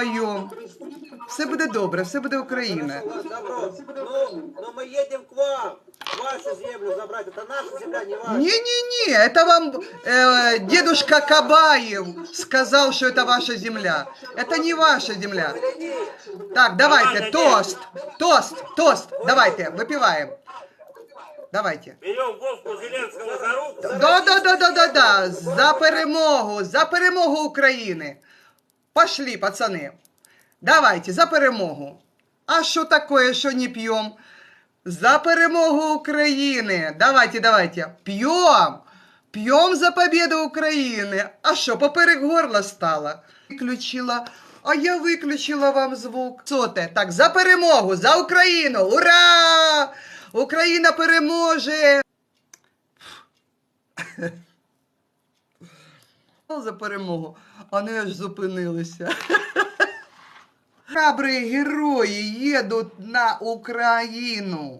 вдвоєм. Все буде добре, все буде Україна. У вас добро. Ну, но мы едем к вам. Вашу землю забрать. Это наша земля, не ваша. Не-не-не, это вам э, дедушка Кабаев сказал, что это ваша земля. Это не ваша земля. Так, давайте, тост, тост, тост, давайте, выпиваем. Давайте. Берем Вовку Зеленского за руку. Да, да, да, да, да, да. За перемогу, за перемогу України. Пошли, пацаны. Давайте, за перемогу. А що такое, що не п'ємо? За перемогу України. Давайте, давайте. П'ємо. П'ємо за победу України. А що, поперек горла стало? Виключила. А я виключила вам звук. Соте. Так, за перемогу, за Україну. Ура! Україна переможе! За перемогу. вони аж зупинилися. Храбрі герої їдуть на Україну.